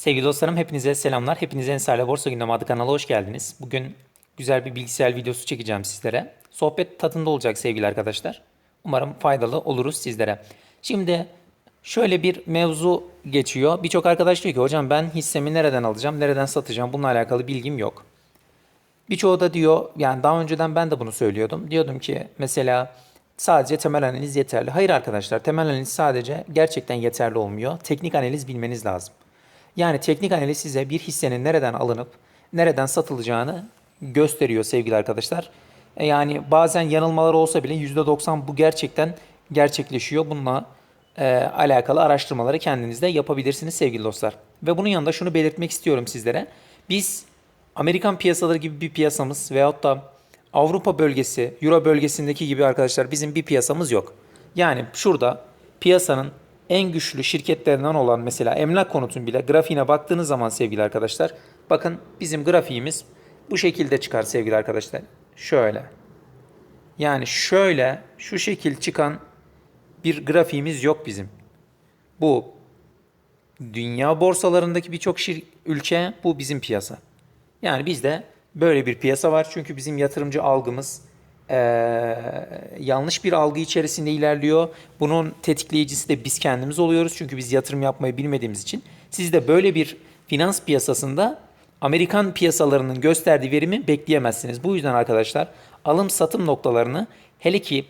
Sevgili dostlarım hepinize selamlar. Hepiniz Ensar'la Borsa Gündemi adı kanala hoş geldiniz. Bugün güzel bir bilgisayar videosu çekeceğim sizlere. Sohbet tadında olacak sevgili arkadaşlar. Umarım faydalı oluruz sizlere. Şimdi şöyle bir mevzu geçiyor. Birçok arkadaş diyor ki hocam ben hissemi nereden alacağım, nereden satacağım bununla alakalı bilgim yok. Birçoğu da diyor yani daha önceden ben de bunu söylüyordum. Diyordum ki mesela sadece temel analiz yeterli. Hayır arkadaşlar temel analiz sadece gerçekten yeterli olmuyor. Teknik analiz bilmeniz lazım. Yani teknik analiz size bir hissenin nereden alınıp nereden satılacağını gösteriyor sevgili arkadaşlar. E Yani bazen yanılmalar olsa bile %90 bu gerçekten gerçekleşiyor. Bununla e, alakalı araştırmaları kendiniz de yapabilirsiniz sevgili dostlar. Ve bunun yanında şunu belirtmek istiyorum sizlere. Biz Amerikan piyasaları gibi bir piyasamız veyahut da Avrupa bölgesi, Euro bölgesindeki gibi arkadaşlar bizim bir piyasamız yok. Yani şurada piyasanın en güçlü şirketlerinden olan mesela emlak konutun bile grafiğine baktığınız zaman sevgili arkadaşlar bakın bizim grafiğimiz bu şekilde çıkar sevgili arkadaşlar. Şöyle. Yani şöyle şu şekil çıkan bir grafiğimiz yok bizim. Bu dünya borsalarındaki birçok ülke bu bizim piyasa. Yani bizde böyle bir piyasa var. Çünkü bizim yatırımcı algımız eee, yanlış bir algı içerisinde ilerliyor. Bunun tetikleyicisi de biz kendimiz oluyoruz. Çünkü biz yatırım yapmayı bilmediğimiz için. Siz de böyle bir finans piyasasında Amerikan piyasalarının gösterdiği verimi bekleyemezsiniz. Bu yüzden arkadaşlar alım satım noktalarını hele ki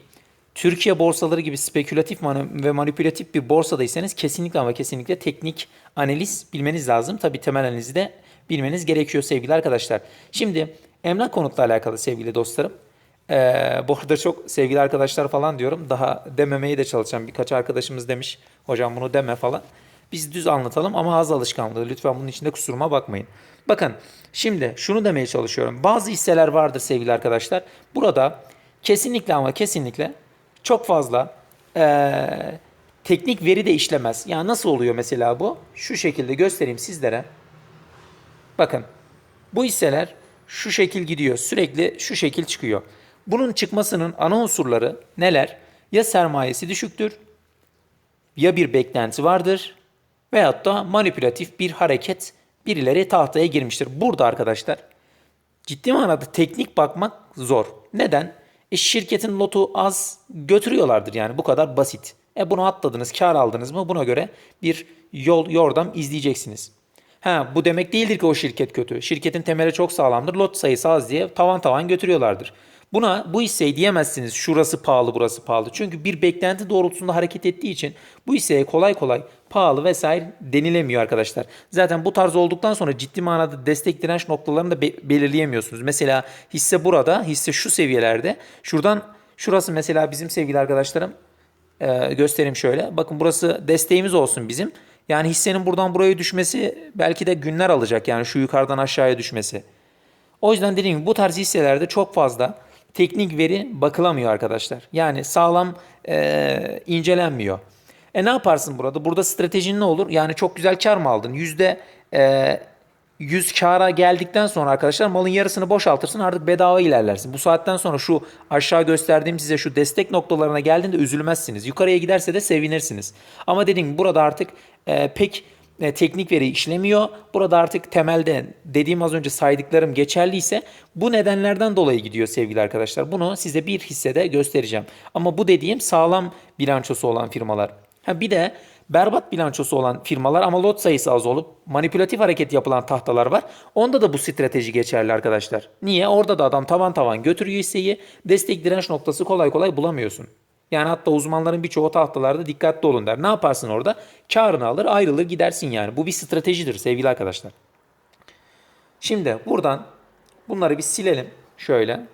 Türkiye borsaları gibi spekülatif ve manipülatif bir borsadaysanız kesinlikle ama kesinlikle teknik analiz bilmeniz lazım. Tabi temel analizi de bilmeniz gerekiyor sevgili arkadaşlar. Şimdi emlak konutla alakalı sevgili dostlarım. Ee, bu arada çok sevgili arkadaşlar falan diyorum. Daha dememeye de çalışacağım. Birkaç arkadaşımız demiş hocam bunu deme falan. Biz düz anlatalım ama az alışkanlığı. Lütfen bunun içinde kusuruma bakmayın. Bakın şimdi şunu demeye çalışıyorum. Bazı hisseler vardır sevgili arkadaşlar. Burada kesinlikle ama kesinlikle çok fazla eee, teknik veri de işlemez. Yani nasıl oluyor mesela bu? Şu şekilde göstereyim sizlere. Bakın bu hisseler şu şekil gidiyor. Sürekli şu şekil çıkıyor. Bunun çıkmasının ana unsurları neler? Ya sermayesi düşüktür, ya bir beklenti vardır veyahut da manipülatif bir hareket birileri tahtaya girmiştir. Burada arkadaşlar ciddi manada teknik bakmak zor. Neden? E şirketin lotu az götürüyorlardır yani bu kadar basit. E bunu atladınız, kar aldınız mı buna göre bir yol yordam izleyeceksiniz. Ha bu demek değildir ki o şirket kötü. Şirketin temeli çok sağlamdır. Lot sayısı az diye tavan tavan götürüyorlardır. Buna bu hisseyi diyemezsiniz şurası pahalı burası pahalı. Çünkü bir beklenti doğrultusunda hareket ettiği için bu hisseye kolay kolay pahalı vesaire denilemiyor arkadaşlar. Zaten bu tarz olduktan sonra ciddi manada destek direnç noktalarını da be- belirleyemiyorsunuz. Mesela hisse burada, hisse şu seviyelerde. Şuradan şurası mesela bizim sevgili arkadaşlarım ee, göstereyim şöyle. Bakın burası desteğimiz olsun bizim. Yani hissenin buradan buraya düşmesi belki de günler alacak. Yani şu yukarıdan aşağıya düşmesi. O yüzden dediğim gibi bu tarz hisselerde çok fazla teknik veri bakılamıyor arkadaşlar. Yani sağlam e, incelenmiyor. E ne yaparsın burada? Burada stratejin ne olur? Yani çok güzel kar mı aldın? Yüzde e, 100 kara geldikten sonra arkadaşlar malın yarısını boşaltırsın artık bedava ilerlersin. Bu saatten sonra şu aşağı gösterdiğim size şu destek noktalarına geldiğinde üzülmezsiniz. Yukarıya giderse de sevinirsiniz. Ama dediğim burada artık e, pek teknik veri işlemiyor. Burada artık temelde dediğim az önce saydıklarım geçerliyse bu nedenlerden dolayı gidiyor sevgili arkadaşlar. Bunu size bir hissede göstereceğim. Ama bu dediğim sağlam bilançosu olan firmalar. Ha bir de berbat bilançosu olan firmalar ama lot sayısı az olup manipülatif hareket yapılan tahtalar var. Onda da bu strateji geçerli arkadaşlar. Niye? Orada da adam tavan tavan götürüyor hisseyi. Destek direnç noktası kolay kolay bulamıyorsun. Yani hatta uzmanların birçoğu tahtalarda dikkatli olun der. Ne yaparsın orada? Karını alır ayrılır gidersin yani. Bu bir stratejidir sevgili arkadaşlar. Şimdi buradan bunları bir silelim şöyle.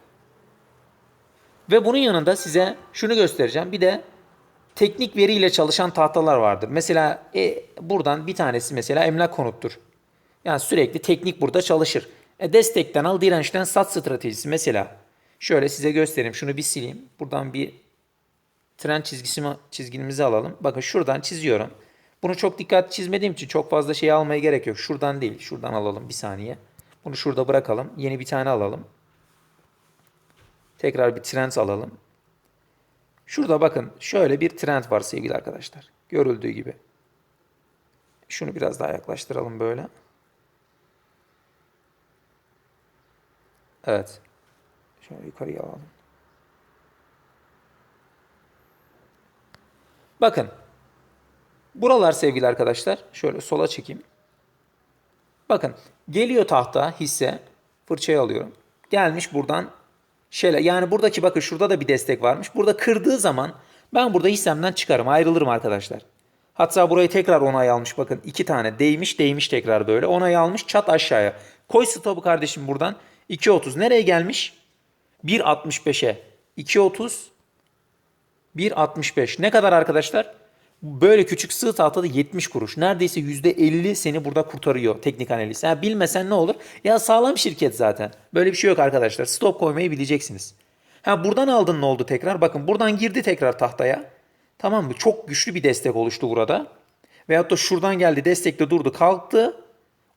Ve bunun yanında size şunu göstereceğim. Bir de teknik veriyle çalışan tahtalar vardır. Mesela e, buradan bir tanesi mesela emlak konuttur. Yani sürekli teknik burada çalışır. E, destekten al, dirençten sat stratejisi mesela. Şöyle size göstereyim. Şunu bir sileyim. Buradan bir trend çizgisimi, çizgimizi alalım. Bakın şuradan çiziyorum. Bunu çok dikkat çizmediğim için çok fazla şey almaya gerek yok. Şuradan değil. Şuradan alalım bir saniye. Bunu şurada bırakalım. Yeni bir tane alalım. Tekrar bir trend alalım. Şurada bakın şöyle bir trend var sevgili arkadaşlar. Görüldüğü gibi. Şunu biraz daha yaklaştıralım böyle. Evet. Şöyle yukarıya alalım. Bakın. Buralar sevgili arkadaşlar. Şöyle sola çekeyim. Bakın. Geliyor tahta hisse. Fırçayı alıyorum. Gelmiş buradan şöyle yani buradaki bakın şurada da bir destek varmış. Burada kırdığı zaman ben burada hissemden çıkarım. Ayrılırım arkadaşlar. Hatta burayı tekrar onay almış. Bakın iki tane değmiş değmiş tekrar böyle. Onay almış çat aşağıya. Koy stopu kardeşim buradan. 2.30 nereye gelmiş? 1.65'e. 2.30 1.65. Ne kadar arkadaşlar? Böyle küçük sığ tahtada 70 kuruş. Neredeyse %50 seni burada kurtarıyor teknik analiz. Ha, bilmesen ne olur? Ya sağlam şirket zaten. Böyle bir şey yok arkadaşlar. Stop koymayı bileceksiniz. Ha buradan aldın ne oldu tekrar? Bakın buradan girdi tekrar tahtaya. Tamam mı? Çok güçlü bir destek oluştu burada. Veyahut da şuradan geldi destekte durdu kalktı.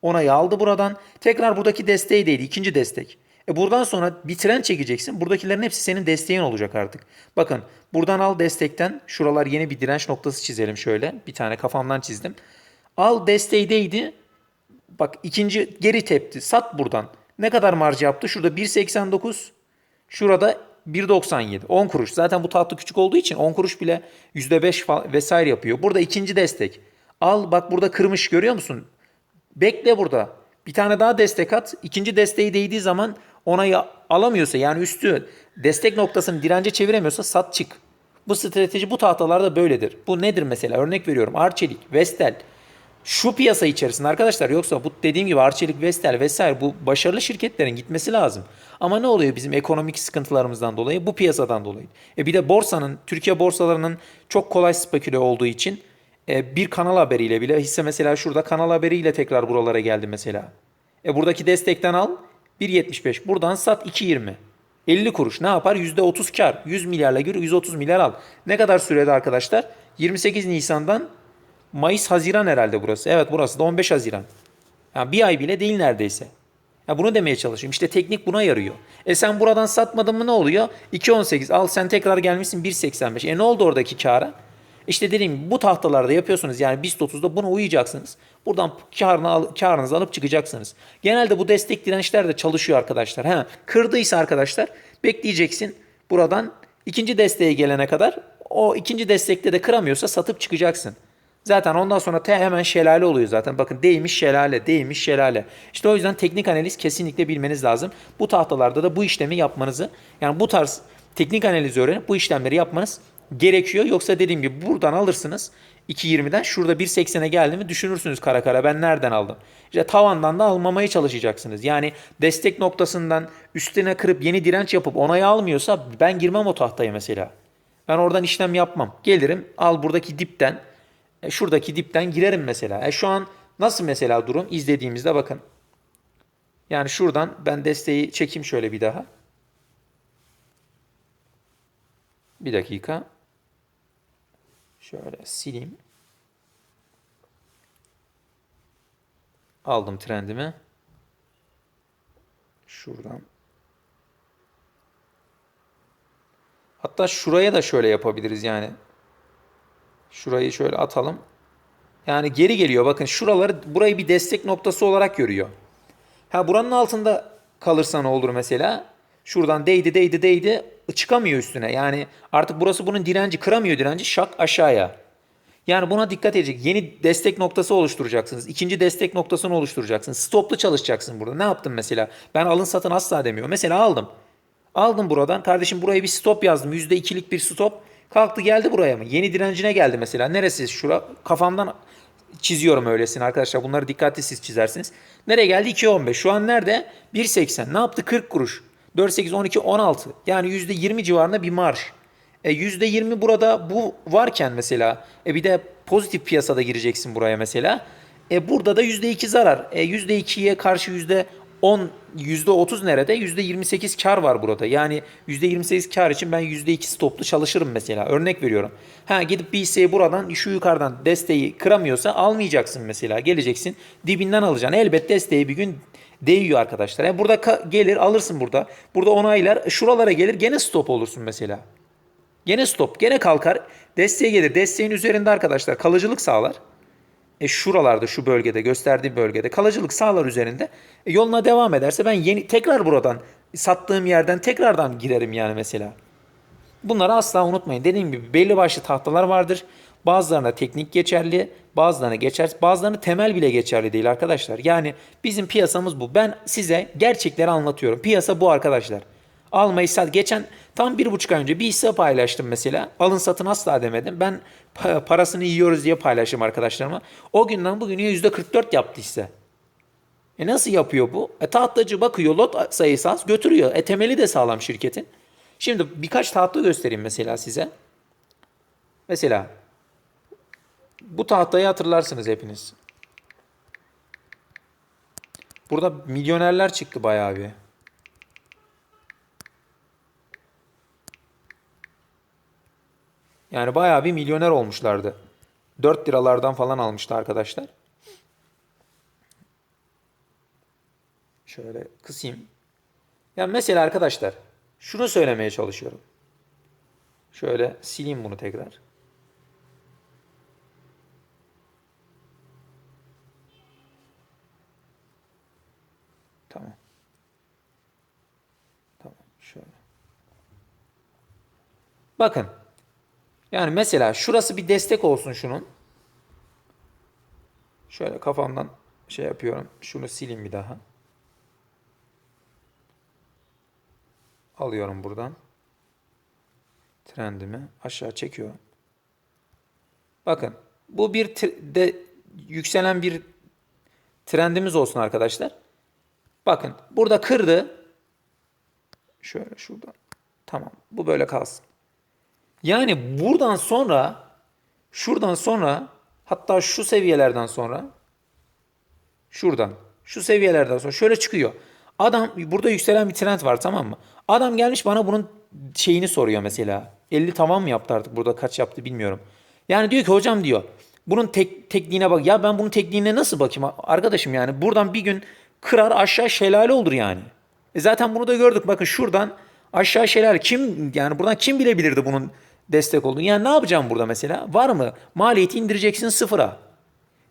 Onayı aldı buradan. Tekrar buradaki desteği değdi. ikinci destek. E buradan sonra bir tren çekeceksin. Buradakilerin hepsi senin desteğin olacak artık. Bakın buradan al destekten. Şuralar yeni bir direnç noktası çizelim şöyle. Bir tane kafamdan çizdim. Al desteği değdi. Bak ikinci geri tepti. Sat buradan. Ne kadar marj yaptı? Şurada 1.89. Şurada 1.97. 10 kuruş. Zaten bu tahta küçük olduğu için 10 kuruş bile %5 fa- vesaire yapıyor. Burada ikinci destek. Al bak burada kırmış görüyor musun? Bekle burada. Bir tane daha destek at. İkinci desteği değdiği zaman onayı alamıyorsa yani üstü destek noktasını dirence çeviremiyorsa sat çık. Bu strateji bu tahtalarda böyledir. Bu nedir mesela? Örnek veriyorum. Arçelik, Vestel. Şu piyasa içerisinde arkadaşlar yoksa bu dediğim gibi Arçelik, Vestel vesaire bu başarılı şirketlerin gitmesi lazım. Ama ne oluyor bizim ekonomik sıkıntılarımızdan dolayı? Bu piyasadan dolayı. E bir de borsanın, Türkiye borsalarının çok kolay speküle olduğu için e, bir kanal haberiyle bile hisse mesela şurada kanal haberiyle tekrar buralara geldi mesela. E buradaki destekten al 1.75 buradan sat 2.20. 50 kuruş ne yapar? %30 kar. 100 milyarla gir 130 milyar al. Ne kadar sürede arkadaşlar? 28 Nisan'dan Mayıs Haziran herhalde burası. Evet burası da 15 Haziran. Yani bir ay bile değil neredeyse. Ya bunu demeye çalışıyorum. İşte teknik buna yarıyor. E sen buradan satmadın mı ne oluyor? 2.18 al sen tekrar gelmişsin 1.85. E ne oldu oradaki kara? İşte dediğim gibi bu tahtalarda yapıyorsunuz yani BIST 30'da buna uyacaksınız. Buradan karını al, karınızı alıp çıkacaksınız. Genelde bu destek dirençler de çalışıyor arkadaşlar. Ha, kırdıysa arkadaşlar bekleyeceksin. Buradan ikinci desteğe gelene kadar o ikinci destekte de kıramıyorsa satıp çıkacaksın. Zaten ondan sonra te hemen şelale oluyor zaten. Bakın değmiş şelale, değmiş şelale. İşte o yüzden teknik analiz kesinlikle bilmeniz lazım. Bu tahtalarda da bu işlemi yapmanızı yani bu tarz teknik analizi öğrenip bu işlemleri yapmanız gerekiyor. Yoksa dediğim gibi buradan alırsınız 2.20'den şurada 1.80'e geldi mi düşünürsünüz kara kara ben nereden aldım? İşte tavandan da almamaya çalışacaksınız. Yani destek noktasından üstüne kırıp yeni direnç yapıp onayı almıyorsa ben girmem o tahtaya mesela. Ben oradan işlem yapmam. Gelirim al buradaki dipten e, şuradaki dipten girerim mesela. E şu an nasıl mesela durum izlediğimizde bakın. Yani şuradan ben desteği çekeyim şöyle bir daha. Bir dakika. Şöyle sileyim. Aldım trendimi. Şuradan. Hatta şuraya da şöyle yapabiliriz yani. Şurayı şöyle atalım. Yani geri geliyor. Bakın şuraları burayı bir destek noktası olarak görüyor. Ha buranın altında kalırsa ne olur mesela? Şuradan değdi değdi değdi çıkamıyor üstüne. Yani artık burası bunun direnci kıramıyor direnci şak aşağıya. Yani buna dikkat edecek. Yeni destek noktası oluşturacaksınız. İkinci destek noktasını oluşturacaksınız. Stoplu çalışacaksın burada. Ne yaptım mesela? Ben alın satın asla demiyor. Mesela aldım. Aldım buradan. Kardeşim buraya bir stop yazdım. %2'lik bir stop. Kalktı geldi buraya mı? Yeni direncine geldi mesela. Neresi? Şura kafamdan çiziyorum öylesine arkadaşlar. Bunları dikkatli siz çizersiniz. Nereye geldi? 2.15. Şu an nerede? 1.80. Ne yaptı? 40 kuruş. 4, 8, 12, 16. Yani %20 civarında bir marş. E %20 burada bu varken mesela e bir de pozitif piyasada gireceksin buraya mesela. E burada da %2 zarar. E %2'ye karşı %10, %30 nerede? %28 kar var burada. Yani %28 kar için ben %2 stoplu çalışırım mesela. Örnek veriyorum. Ha gidip bir hisseyi buradan şu yukarıdan desteği kıramıyorsa almayacaksın mesela. Geleceksin dibinden alacaksın. Elbet desteği bir gün değiyor arkadaşlar. Yani burada gelir alırsın burada. Burada onaylar. Şuralara gelir gene stop olursun mesela. Gene stop. Gene kalkar. Desteğe gelir. Desteğin üzerinde arkadaşlar kalıcılık sağlar. E şuralarda şu bölgede gösterdiğim bölgede kalıcılık sağlar üzerinde e, yoluna devam ederse ben yeni tekrar buradan sattığım yerden tekrardan girerim yani mesela. Bunları asla unutmayın. Dediğim gibi belli başlı tahtalar vardır. Bazılarına teknik geçerli, bazılarına geçer, bazılarına temel bile geçerli değil arkadaşlar. Yani bizim piyasamız bu. Ben size gerçekleri anlatıyorum. Piyasa bu arkadaşlar. Almayı sat. Geçen tam bir buçuk ay önce bir hisse paylaştım mesela. Alın satın asla demedim. Ben pa- parasını yiyoruz diye paylaştım arkadaşlarıma. O günden bugüne yüzde 44 yaptı hisse. E nasıl yapıyor bu? E tahtacı bakıyor lot sayısı az götürüyor. E temeli de sağlam şirketin. Şimdi birkaç tahta göstereyim mesela size. Mesela bu tahtayı hatırlarsınız hepiniz. Burada milyonerler çıktı bayağı bir. Yani bayağı bir milyoner olmuşlardı. 4 liralardan falan almıştı arkadaşlar. Şöyle kısayım. Ya mesela arkadaşlar şunu söylemeye çalışıyorum. Şöyle sileyim bunu tekrar. Tamam. Tamam şöyle. Bakın. Yani mesela şurası bir destek olsun şunun. Şöyle kafamdan şey yapıyorum. Şunu sileyim bir daha. Alıyorum buradan. Trendimi aşağı çekiyorum. Bakın bu bir de yükselen bir trendimiz olsun arkadaşlar. Bakın burada kırdı. Şöyle şuradan. Tamam. Bu böyle kalsın. Yani buradan sonra şuradan sonra hatta şu seviyelerden sonra şuradan şu seviyelerden sonra şöyle çıkıyor. Adam burada yükselen bir trend var tamam mı? Adam gelmiş bana bunun şeyini soruyor mesela. 50 tamam mı yaptı artık burada kaç yaptı bilmiyorum. Yani diyor ki hocam diyor bunun tek, tekniğine bak. Ya ben bunun tekniğine nasıl bakayım arkadaşım yani buradan bir gün kırar aşağı şelale olur yani. E zaten bunu da gördük. Bakın şuradan aşağı şelale kim yani buradan kim bilebilirdi bunun destek olduğunu? Yani ne yapacağım burada mesela? Var mı? Maliyeti indireceksin sıfıra.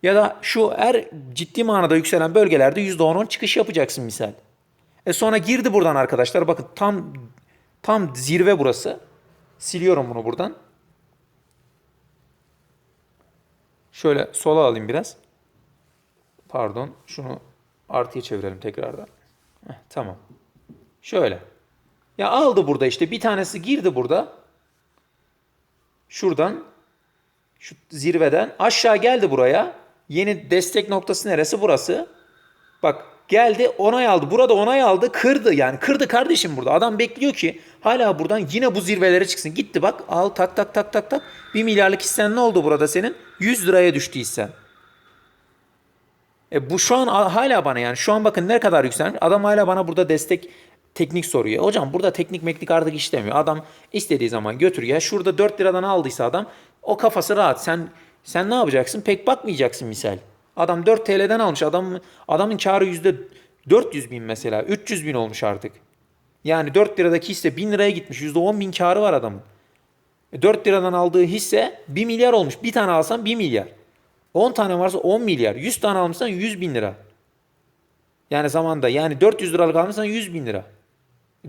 Ya da şu her ciddi manada yükselen bölgelerde %10'un çıkış yapacaksın misal. E sonra girdi buradan arkadaşlar. Bakın tam tam zirve burası. Siliyorum bunu buradan. Şöyle sola alayım biraz. Pardon. Şunu artıya çevirelim tekrardan. Heh, tamam. Şöyle. Ya aldı burada işte bir tanesi girdi burada. Şuradan şu zirveden aşağı geldi buraya. Yeni destek noktası neresi? Burası. Bak geldi onay aldı. Burada onay aldı. Kırdı yani. Kırdı kardeşim burada. Adam bekliyor ki hala buradan yine bu zirvelere çıksın. Gitti bak al tak tak tak tak tak. 1 milyarlık hissen ne oldu burada senin? 100 liraya düştü hissen. E bu şu an hala bana yani şu an bakın ne kadar yükselmiş. Adam hala bana burada destek teknik soruyor. Hocam burada teknik meknik artık işlemiyor. Adam istediği zaman götürüyor. Ya şurada 4 liradan aldıysa adam o kafası rahat. Sen sen ne yapacaksın? Pek bakmayacaksın misal. Adam 4 TL'den almış. Adam adamın karı yüzde 400 bin mesela. 300 bin olmuş artık. Yani 4 liradaki hisse 1000 liraya gitmiş. Yüzde 10 bin karı var adamın. E 4 liradan aldığı hisse 1 milyar olmuş. Bir tane alsan 1 milyar. 10 tane varsa 10 milyar. 100 tane almışsan 100 bin lira. Yani zamanda yani 400 liralık almışsan 100 bin lira.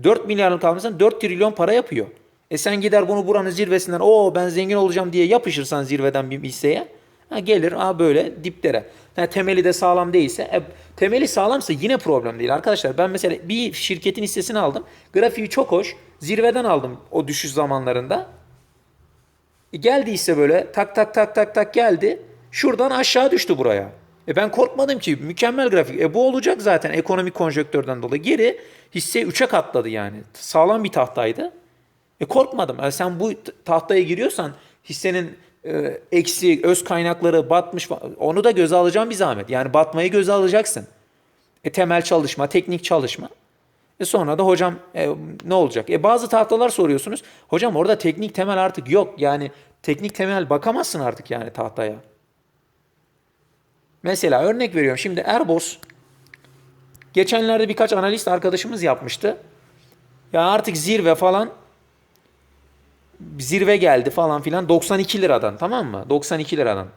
4 milyarlık almışsan 4 trilyon para yapıyor. E sen gider bunu buranın zirvesinden o ben zengin olacağım diye yapışırsan zirveden bir hisseye ha gelir ha böyle diplere. Ha, temeli de sağlam değilse e, temeli sağlamsa yine problem değil arkadaşlar. Ben mesela bir şirketin hissesini aldım. Grafiği çok hoş. Zirveden aldım o düşüş zamanlarında. E, geldi ise böyle tak tak tak tak tak geldi. Şuradan aşağı düştü buraya. E ben korkmadım ki mükemmel grafik. E bu olacak zaten ekonomik konjonktörden dolayı. Geri hisse 3'e katladı yani. Sağlam bir tahtaydı. E korkmadım. Yani sen bu tahtaya giriyorsan hissenin e, eksi öz kaynakları batmış onu da göze alacağım bir zahmet. Yani batmayı göze alacaksın. E temel çalışma, teknik çalışma. E sonra da hocam e, ne olacak? E bazı tahtalar soruyorsunuz. Hocam orada teknik temel artık yok. Yani teknik temel bakamazsın artık yani tahtaya. Mesela örnek veriyorum. Şimdi Erbos geçenlerde birkaç analist arkadaşımız yapmıştı. Ya artık zirve falan zirve geldi falan filan 92 liradan tamam mı? 92 liradan.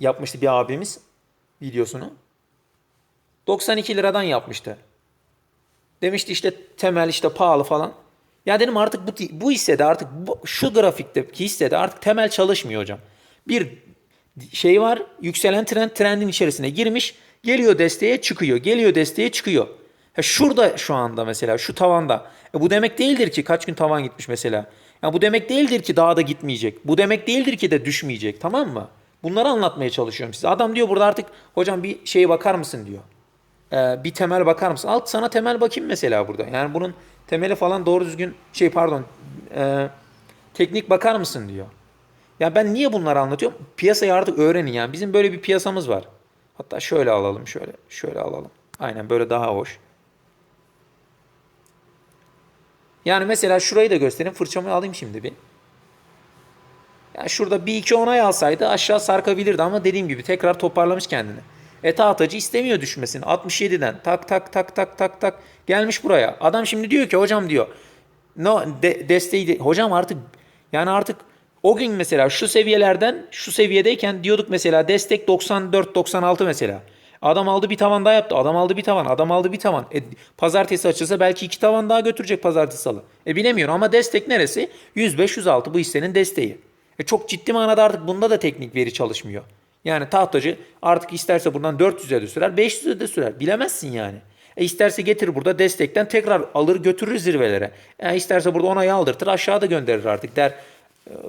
yapmıştı bir abimiz videosunu. 92 liradan yapmıştı. Demişti işte temel işte pahalı falan. Ya dedim artık bu, bu hissede artık bu, şu grafikteki hissede artık temel çalışmıyor hocam. Bir şey var yükselen trend trendin içerisine girmiş geliyor desteğe çıkıyor geliyor desteğe çıkıyor. Ha şurada şu anda mesela şu tavanda. E bu demek değildir ki kaç gün tavan gitmiş mesela. Ya bu demek değildir ki daha da gitmeyecek. Bu demek değildir ki de düşmeyecek tamam mı? Bunları anlatmaya çalışıyorum size. Adam diyor burada artık hocam bir şeye bakar mısın diyor. Ee, bir temel bakar mısın? Alt sana temel bakayım mesela burada. Yani bunun temeli falan doğru düzgün şey pardon e, teknik bakar mısın diyor. Ya ben niye bunları anlatıyorum? Piyasayı artık öğrenin yani. Bizim böyle bir piyasamız var. Hatta şöyle alalım şöyle. Şöyle alalım. Aynen böyle daha hoş. Yani mesela şurayı da göstereyim. Fırçamı alayım şimdi bir. Yani şurada bir iki onay alsaydı aşağı sarkabilirdi ama dediğim gibi tekrar toparlamış kendini. E tahtacı istemiyor düşmesini. 67'den tak tak tak tak tak tak gelmiş buraya. Adam şimdi diyor ki hocam diyor no de, desteği de, hocam artık yani artık o gün mesela şu seviyelerden şu seviyedeyken diyorduk mesela destek 94 96 mesela. Adam aldı bir tavan daha yaptı. Adam aldı bir tavan. Adam aldı bir tavan. E, pazartesi açılsa belki iki tavan daha götürecek pazartesi salı. E bilemiyorum ama destek neresi? 105 106 bu hissenin desteği. E çok ciddi manada artık bunda da teknik veri çalışmıyor. Yani tahtacı artık isterse buradan 400'e de sürer, 500'e de sürer. Bilemezsin yani. E isterse getir burada destekten tekrar alır götürür zirvelere. E isterse burada onayı aldırtır aşağıda gönderir artık der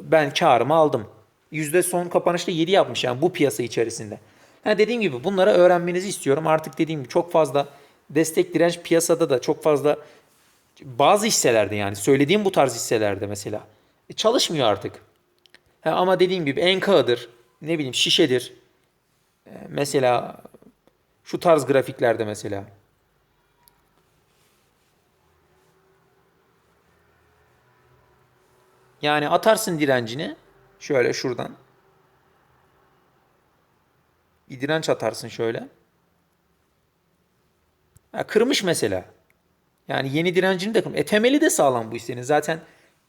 ben karımı aldım. Yüzde son kapanışta 7 yapmış yani bu piyasa içerisinde. Ha dediğim gibi bunları öğrenmenizi istiyorum. Artık dediğim gibi çok fazla destek direnç piyasada da çok fazla bazı hisselerde yani söylediğim bu tarz hisselerde mesela e çalışmıyor artık. Ama dediğim gibi Enka'dır, ne bileyim şişedir. E, mesela şu tarz grafiklerde mesela. Yani atarsın direncini şöyle şuradan. Bir direnç atarsın şöyle. Ha, kırmış mesela. Yani yeni direncini de kırmış. E temeli de sağlam bu hissenin. Zaten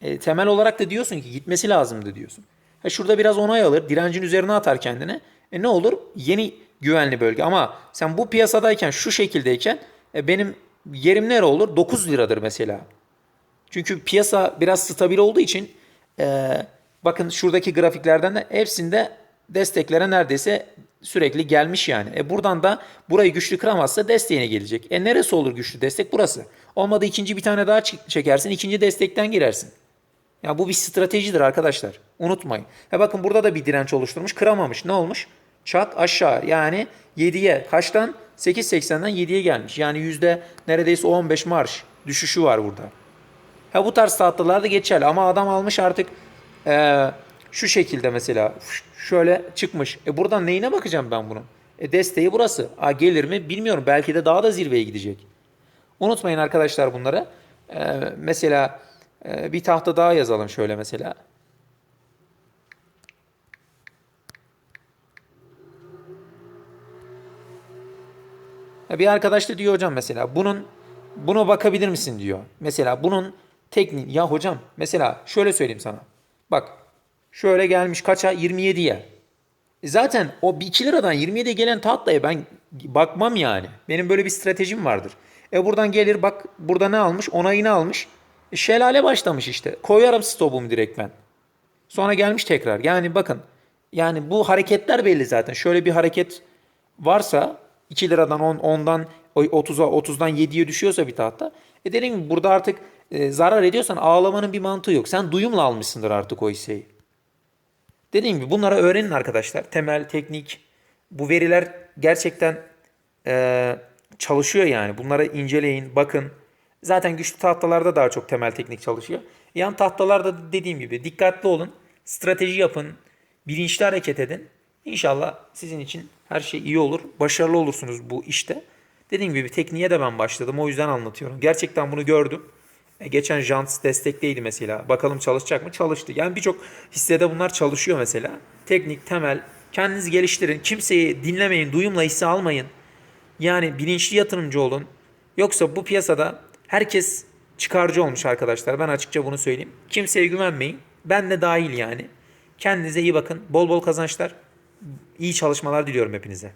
e, temel olarak da diyorsun ki gitmesi lazımdı diyorsun. Ha, şurada biraz onay alır. Direncin üzerine atar kendine. E ne olur? Yeni güvenli bölge. Ama sen bu piyasadayken şu şekildeyken e, benim yerim nere olur? 9 liradır mesela. Çünkü piyasa biraz stabil olduğu için e, bakın şuradaki grafiklerden de hepsinde desteklere neredeyse sürekli gelmiş yani. E buradan da burayı güçlü kıramazsa desteğine gelecek. E neresi olur güçlü destek? Burası. Olmadı ikinci bir tane daha çekersin. ikinci destekten girersin. Ya bu bir stratejidir arkadaşlar. Unutmayın. Ha bakın burada da bir direnç oluşturmuş. Kıramamış. Ne olmuş? Çat aşağı. Yani 7'ye kaçtan? 8.80'den 7'ye gelmiş. Yani yüzde neredeyse 15 marş düşüşü var burada. Ha bu tarz tahtalarda geçerli ama adam almış artık ee, şu şekilde mesela şöyle çıkmış. E buradan neyine bakacağım ben bunun? E desteği burası. A gelir mi bilmiyorum. Belki de daha da zirveye gidecek. Unutmayın arkadaşlar bunları. Ee, mesela e, bir tahta daha yazalım şöyle mesela. Bir arkadaş da diyor hocam mesela bunun buna bakabilir misin diyor. Mesela bunun teknik ya hocam mesela şöyle söyleyeyim sana. Bak şöyle gelmiş kaça 27'ye. E zaten o 2 liradan 27'ye gelen tahtaya ben bakmam yani. Benim böyle bir stratejim vardır. E buradan gelir bak burada ne almış onayını almış. E şelale başlamış işte. Koyarım stopumu direkt ben. Sonra gelmiş tekrar. Yani bakın yani bu hareketler belli zaten. Şöyle bir hareket varsa 2 liradan 10, 10'dan 30'a 30'dan 7'ye düşüyorsa bir tahta. E dediğim gibi burada artık e, zarar ediyorsan ağlamanın bir mantığı yok. Sen duyumla almışsındır artık o hisseyi. Dediğim gibi bunları öğrenin arkadaşlar. Temel, teknik. Bu veriler gerçekten e, çalışıyor yani. Bunları inceleyin, bakın. Zaten güçlü tahtalarda daha çok temel teknik çalışıyor. Yan tahtalarda dediğim gibi dikkatli olun. Strateji yapın. Bilinçli hareket edin. İnşallah sizin için her şey iyi olur. Başarılı olursunuz bu işte. Dediğim gibi tekniğe de ben başladım. O yüzden anlatıyorum. Gerçekten bunu gördüm. E, geçen Jants destekteydi mesela. Bakalım çalışacak mı? Çalıştı. Yani birçok hissede bunlar çalışıyor mesela. Teknik, temel. Kendinizi geliştirin. Kimseyi dinlemeyin. Duyumla hisse almayın. Yani bilinçli yatırımcı olun. Yoksa bu piyasada herkes çıkarcı olmuş arkadaşlar. Ben açıkça bunu söyleyeyim. Kimseye güvenmeyin. Ben de dahil yani. Kendinize iyi bakın. Bol bol kazançlar. İyi çalışmalar diliyorum hepinize.